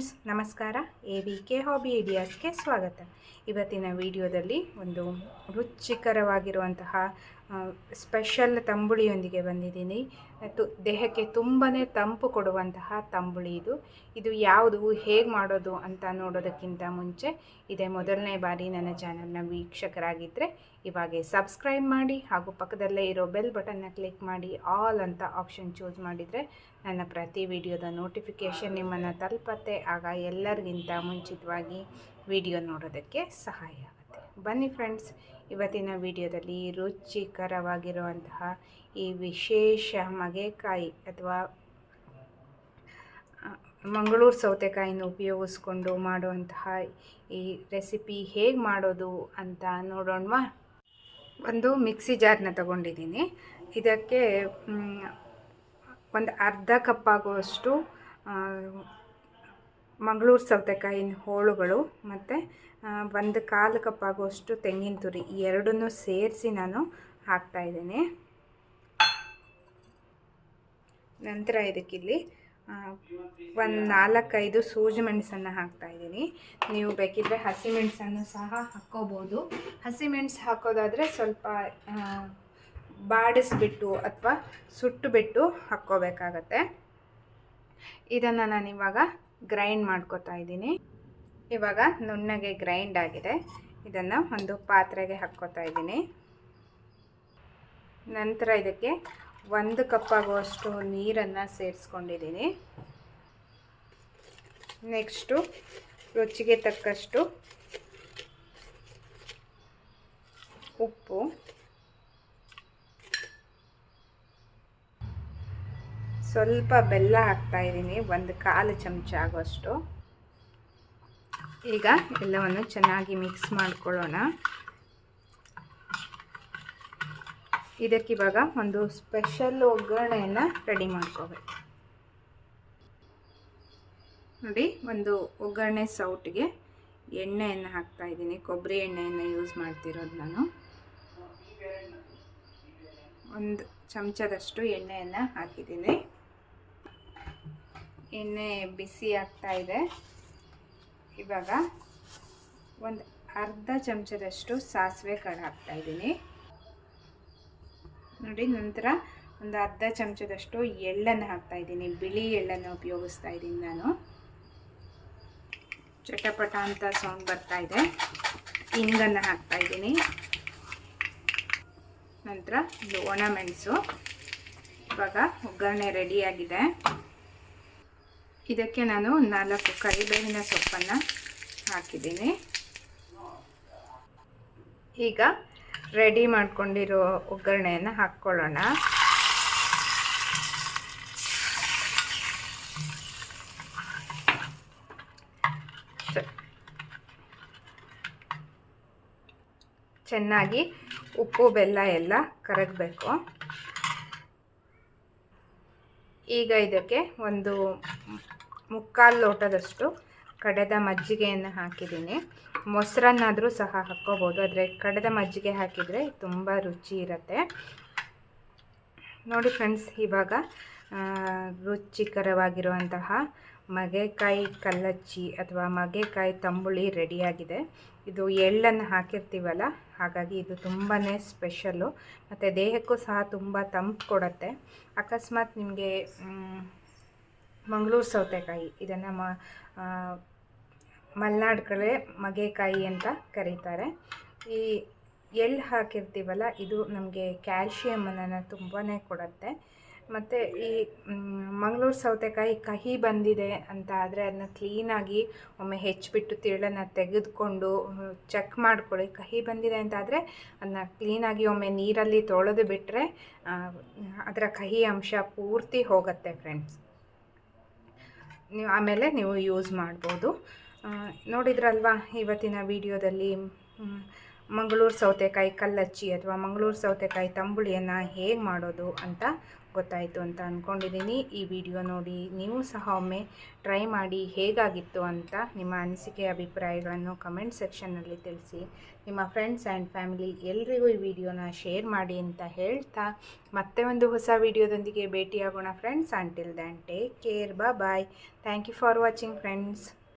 Friends ನಮಸ್ಕಾರ. A V K hobby ಐಡಿಯಾಸ್ಗೆ ಸ್ವಾಗತ. ಇವತ್ತಿನ ವಿಡಿಯೋದಲ್ಲಿ ಒಂದು ರುಚಿಕರವಾಗಿರುವಂತಹ ಸ್ಪೆಷಲ್ ತಂಬುಳಿಯೊಂದಿಗೆ ಬಂದಿದ್ದೀನಿ. ತು ದೇಹಕ್ಕೆ ತುಂಬಾ ತಂಪು ಕೊಡುವಂತಹ ತಂಬುಳಿ ಇದು. ಇದು ಯಾವುದು, ಹೇಗೆ ಮಾಡೋದು ಅಂತ ನೋಡೋದಕ್ಕಿಂತ ಮುಂಚೆ ಇದೇ ಮೊದಲನೇ ಬಾರಿ ನನ್ನ ಚಾನಲ್ನ ವೀಕ್ಷಕರಾಗಿದ್ದರೆ ಇವಾಗೆ ಸಬ್ಸ್ಕ್ರೈಬ್ ಮಾಡಿ ಹಾಗೂ ಪಕ್ಕದಲ್ಲೇ ಇರೋ ಬೆಲ್ ಬಟನ್ನ ಕ್ಲಿಕ್ ಮಾಡಿ ಆಲ್ ಅಂತ ಆಪ್ಷನ್ ಚೂಸ್ ಮಾಡಿದರೆ ನನ್ನ ಪ್ರತಿ ವಿಡಿಯೋದ ನೋಟಿಫಿಕೇಷನ್ ನಿಮ್ಮನ್ನು ತಲುಪತ್ತೆ. ಆಗ ಎಲ್ಲರಿಗಿಂತ ಮುಂಚಿತವಾಗಿ ವಿಡಿಯೋ ನೋಡೋದಕ್ಕೆ ಸಹಾಯ ಬನ್ನಿ ಫ್ರೆಂಡ್ಸ್, ಇವತ್ತಿನ ವಿಡಿಯೋದಲ್ಲಿ ರುಚಿಕರವಾಗಿರುವಂತಹ ಈ ವಿಶೇಷ ಮಗೆಕಾಯಿ ಅಥವಾ ಮಂಗಳೂರು ಸೌತೆಕಾಯಿನ ಉಪಯೋಗಿಸ್ಕೊಂಡು ಮಾಡುವಂತಹ ಈ ರೆಸಿಪಿ ಹೇಗೆ ಮಾಡೋದು ಅಂತ ನೋಡೋಣವಾ ಒಂದು ಮಿಕ್ಸಿ ಜಾರ್ನ ತಗೊಂಡಿದ್ದೀನಿ. ಇದಕ್ಕೆ ಒಂದು ಅರ್ಧ ಕಪ್ ಆಗುವಷ್ಟು ಮಂಗಳೂರು ಸೌತೆಕಾಯಿನ ಹೋಳುಗಳು ಮತ್ತು ಒಂದು ಕಾಲು ಕಪ್ ಆಗುವಷ್ಟು ತೆಂಗಿನ ತುರಿ, ಈ ಎರಡನ್ನೂ ಸೇರಿಸಿ ನಾನು ಹಾಕ್ತಾಯಿದ್ದೀನಿ ನಂತರ ಇದಕ್ಕಿಲ್ಲಿ ಒಂದು ನಾಲ್ಕೈದು ಸೂಜಿ ಮೆಣಸನ್ನು ಹಾಕ್ತಾಯಿದ್ದೀನಿ ನೀವು ಬೇಕಿದ್ದರೆ ಹಸಿಮೆಣಸನ್ನು ಸಹ ಹಾಕ್ಕೋಬೋದು. ಹಸಿಮೆಣಸು ಹಾಕೋದಾದರೆ ಸ್ವಲ್ಪ ಬಾಡಿಸ್ಬಿಟ್ಟು ಅಥವಾ ಸುಟ್ಟು ಬಿಟ್ಟು ಹಾಕ್ಕೋಬೇಕಾಗತ್ತೆ. ಇದನ್ನು ನಾನು ಇವಾಗ ಗ್ರೈಂಡ್ ಮಾಡ್ಕೋತಾ ಇದ್ದೀನಿ. ಇವಾಗ ನುಣ್ಣಗೆ ಗ್ರೈಂಡ್ ಆಗಿದೆ. ಇದನ್ನು ಒಂದು ಪಾತ್ರೆಗೆ ಹಾಕ್ಕೋತಾ ಇದ್ದೀನಿ. ನಂತರ ಇದಕ್ಕೆ ಒಂದು ಕಪ್ ಆಗುವಷ್ಟು ನೀರನ್ನು ಸೇರಿಸ್ಕೊಂಡಿದ್ದೀನಿ. ನೆಕ್ಸ್ಟು ರುಚಿಗೆ ತಕ್ಕಷ್ಟು ಉಪ್ಪು. ಸ್ವಲ್ಪ ಬೆಲ್ಲ ಹಾಕ್ತಾ ಇದ್ದೀನಿ, ಒಂದು ಕಾಲು ಚಮಚ ಆಗೋಷ್ಟು. ಈಗ ಎಲ್ಲವನ್ನು ಚೆನ್ನಾಗಿ ಮಿಕ್ಸ್ ಮಾಡ್ಕೊಳ್ಳೋಣ. ಇದಕ್ಕಿವಾಗ ಒಂದು ಸ್ಪೆಷಲ್ ಒಗ್ಗರಣೆಯನ್ನು ರೆಡಿ ಮಾಡ್ಕೋಬೇಕು. ನೋಡಿ, ಒಂದು ಒಗ್ಗರಣೆ ಸೌಟಿಗೆ ಎಣ್ಣೆಯನ್ನು ಹಾಕ್ತಾ ಇದ್ದೀನಿ. ಕೊಬ್ಬರಿ ಎಣ್ಣೆಯನ್ನು ಯೂಸ್ ಮಾಡ್ತಿರೋದು ನಾನು. ಒಂದು ಚಮಚದಷ್ಟು ಎಣ್ಣೆಯನ್ನು ಹಾಕಿದ್ದೀನಿ. ಎಣ್ಣೆ ಬಿಸಿ ಆಗ್ತಾ ಇದೆ. ಇವಾಗ ಒಂದು ಅರ್ಧ ಚಮಚದಷ್ಟು ಸಾಸಿವೆ ಕಾಳು ಹಾಕ್ತಾ ಇದ್ದೀನಿ. ನೋಡಿ, ನಂತರ ಒಂದು ಅರ್ಧ ಚಮಚದಷ್ಟು ಎಳ್ಳನ್ನು ಹಾಕ್ತಾ ಇದ್ದೀನಿ. ಬಿಳಿ ಎಳ್ಳನ್ನು ಉಪಯೋಗಿಸ್ತಾ ಇದ್ದೀನಿ ನಾನು. ಚಟಪಟ ಅಂತ ಸೌಂಡ್ ಬರ್ತಾ ಇದೆ. ಹಿಂಗನ್ನು ಹಾಕ್ತಾ ಇದ್ದೀನಿ. ನಂತರ ಇದು ಒಣ ಮೆಣಸು. ಇವಾಗ ಒಗ್ಗರಣೆ ರೆಡಿಯಾಗಿದೆ ಇದಕ್ಕೆ ನಾನು ನಾಲ್ಕು ಕರಿಬೇವಿನ ಸೊಪ್ಪನ್ನು ಹಾಕಿದ್ದೀನಿ. ಈಗ ರೆಡಿ ಮಾಡ್ಕೊಂಡಿರೋ ಒಗ್ಗರಣೆಯನ್ನು ಹಾಕ್ಕೊಳ್ಳೋಣ. ಚೆನ್ನಾಗಿ ಉಪ್ಪು, ಬೆಲ್ಲ ಎಲ್ಲ ಕರಗಬೇಕು. ಈಗ ಇದಕ್ಕೆ ಒಂದು ಮುಕ್ಕಾಲು ಲೋಟದಷ್ಟು ಕಡೆದ ಮಜ್ಜಿಗೆಯನ್ನು ಹಾಕಿದ್ದೀನಿ. ಮೊಸರನ್ನಾದರೂ ಸಹ ಹಾಕ್ಕೋಬೋದು. ಆದರೆ ಕಡೆದ ಮಜ್ಜಿಗೆ ಹಾಕಿದರೆ ತುಂಬ ರುಚಿ ಇರುತ್ತೆ. ನೋಡಿ ಫ್ರೆಂಡ್ಸ್, ಇವಾಗ ರುಚಿಕರವಾಗಿರುವಂತಹ ಮಗೆಕಾಯಿ ಕಲ್ಲಚ್ಚಿ ಅಥವಾ ಮಗೆಕಾಯಿ ತಂಬುಳಿ ರೆಡಿಯಾಗಿದೆ. ಇದು ಎಳ್ಳನ್ನು ಹಾಕಿರ್ತೀವಲ್ಲ, ಹಾಗಾಗಿ ಇದು ತುಂಬಾ ಸ್ಪೆಷಲ್ಲು. ಮತ್ತು ದೇಹಕ್ಕೂ ಸಹ ತುಂಬ ತಂಪು ಕೊಡುತ್ತೆ. ಅಕಸ್ಮಾತ್ ನಿಮಗೆ ಮಂಗಳೂರು ಸೌತೆಕಾಯಿ ಇದನ್ನು ಮ ಮಲೆನಾಡು ಕಡೆ ಮಗೆಕಾಯಿ ಅಂತ ಕರೀತಾರೆ. ಈ ಎಳ್ಳು ಹಾಕಿರ್ತೀವಲ್ಲ, ಇದು ನಮಗೆ ಕ್ಯಾಲ್ಶಿಯಮನ್ನು ತುಂಬಾ ಕೊಡುತ್ತೆ. ಮತ್ತು ಈ ಮಂಗಳೂರು ಸೌತೆಕಾಯಿ ಕಹಿ ಬಂದಿದೆ ಅಂತ ಆದರೆ ಅದನ್ನ ಕ್ಲೀನಾಗಿ ಒಮ್ಮೆ ಹೆಚ್ಚಿಬಿಟ್ಟು ತಿಳನ್ನು ತೆಗೆದುಕೊಂಡು ಚೆಕ್ ಮಾಡ್ಕೊಳ್ಳಿ ಕಹಿ ಬಂದಿದೆ ಅಂತ ಆದರೆ ಅದನ್ನ ಕ್ಲೀನಾಗಿ ಒಮ್ಮೆ ನೀರಲ್ಲಿ ತೊಳೆದು ಬಿಟ್ಟರೆ ಅದರ ಕಹಿ ಅಂಶ ಪೂರ್ತಿ ಹೋಗುತ್ತೆ ಫ್ರೆಂಡ್ಸ್. ನೀವು ಆಮೇಲೆ ನೀವು ಯೂಸ್ ಮಾಡ್ಬೋದು. ನೋಡಿದ್ರಲ್ವಾ ಇವತ್ತಿನ ವಿಡಿಯೋದಲ್ಲಿ ಮಂಗಳೂರು ಸೌತೆಕಾಯಿ ಕಲ್ಲಚ್ಚಿ ಅಥವಾ ಮಂಗಳೂರು ಸೌತೆಕಾಯಿ ತಂಬುಳಿಯನ್ನು ಹೇಗೆ ಮಾಡೋದು ಅಂತ ಗೊತ್ತಾಯಿತು ಅಂತ ಅಂದ್ಕೊಂಡಿದ್ದೀನಿ ಈ ವಿಡಿಯೋ ನೋಡಿ ನೀವು ಸಹ ಒಮ್ಮೆ ಟ್ರೈ ಮಾಡಿ ಹೇಗಾಗಿತ್ತು ಅಂತ ನಿಮ್ಮ ಅನಿಸಿಕೆ, ಅಭಿಪ್ರಾಯಗಳನ್ನು ಕಮೆಂಟ್ ಸೆಕ್ಷನ್ನಲ್ಲಿ ತಿಳಿಸಿ. ನಿಮ್ಮ ಫ್ರೆಂಡ್ಸ್ ಆ್ಯಂಡ್ ಫ್ಯಾಮಿಲಿ ಎಲ್ರಿಗೂ ಈ ವಿಡಿಯೋನ ಶೇರ್ ಮಾಡಿ ಅಂತ ಹೇಳ್ತಾ ಮತ್ತೆ ಒಂದು ಹೊಸ ವಿಡಿಯೋದೊಂದಿಗೆ ಭೇಟಿಯಾಗೋಣ friends. Until then take care ಬಾ bye thank you for watching friends